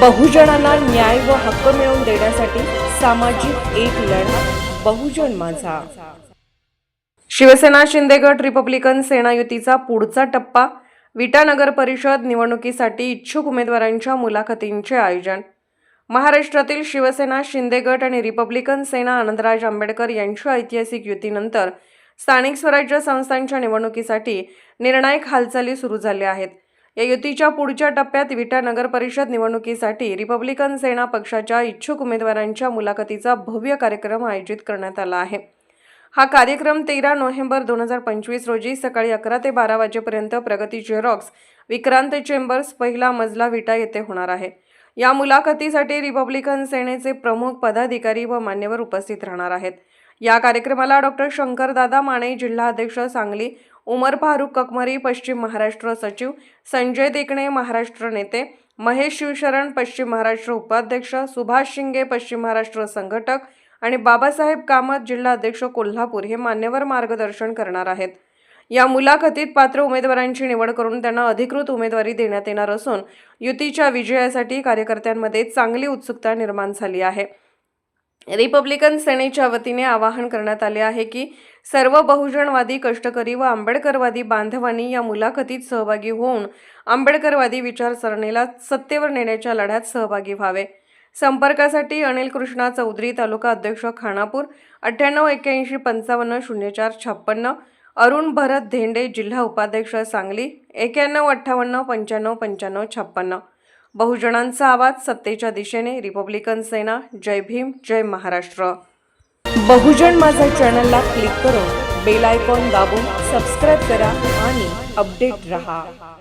बहुजनांना न्याय व हक्क मिळवून देण्यासाठी सामाजिक एक लढा बहुजन माझा. शिवसेना शिंदे गट रिपब्लिकन सेना युतीचा पुढचा टप्पा विटा नगर परिषद निवडणुकीसाठी इच्छुक उमेदवारांच्या मुलाखतींचे आयोजन. महाराष्ट्रातील शिवसेना शिंदे गट आणि रिपब्लिकन सेना आनंदराज आंबेडकर यांच्या ऐतिहासिक युतीनंतर स्थानिक स्वराज्य संस्थांच्या निवडणुकीसाठी निर्णायक हालचाली सुरू झाल्या आहेत. या युतीच्या पुढच्या टप्प्यात विटा नगर परिषद निवडणुकीसाठी रिपब्लिकन सेना पक्षाच्या इच्छुक उमेदवारांच्या मुलाखतीचा भव्य कार्यक्रम आयोजित करण्यात आला आहे. हा कार्यक्रम तेरा नोव्हेंबर दोन हजार पंचवीस रोजी सकाळी अकरा ते बारा वाजेपर्यंत प्रगती झेरॉक्स विक्रांत चेंबर्स पहिला मजला विटा येथे होणार आहे. या मुलाखतीसाठी रिपब्लिकन सेनेचे प्रमुख पदाधिकारी व मान्यवर उपस्थित राहणार आहेत. या कार्यक्रमाला डॉक्टर शंकरदादा माने जिल्हा अध्यक्ष सांगली उमर फारुख ककमरी पश्चिम महाराष्ट्र सचिव संजय देखणे महाराष्ट्र नेते महेश शिवशरण पश्चिम महाराष्ट्र उपाध्यक्ष सुभाष शिंगे पश्चिम महाराष्ट्र संघटक आणि बाबासाहेब कामत जिल्हा अध्यक्ष कोल्हापूर हे मान्यवर मार्गदर्शन करणार आहेत. या मुलाखतीत पात्र उमेदवारांची निवड करून त्यांना अधिकृत उमेदवारी देण्यात येणार असून युतीच्या विजयासाठी कार्यकर्त्यांमध्ये चांगली उत्सुकता निर्माण झाली आहे. रिपब्लिकन सेनेच्या वतीने आवाहन करण्यात आले आहे की सर्व बहुजनवादी कष्टकरी व आंबेडकरवादी बांधवांनी या मुलाखतीत सहभागी होऊन आंबेडकरवादी विचारसरणीला सत्तेवर नेण्याच्या लढ्यात सहभागी व्हावे. संपर्कासाठी अनिल कृष्णा चौधरी तालुका अध्यक्ष खानापूर अठ्ठ्याण्णव एक्क्याऐंशी पंचावन्न शून्य चार छप्पन्न अरुण भरत धेंडे जिल्हा उपाध्यक्ष सांगली एक्याण्णव अठ्ठावन्न पंच्याण्णव पंच्याण्णव छप्पन्न बहुजनांचा आवाज सत्तेच्या दिशेने. रिपब्लिकन सेना जय भीम जय महाराष्ट्र. बहुजन माझा चॅनलला क्लिक करून बेल आयकॉन दाबून सबस्क्राईब करा आणि अपडेट रहा.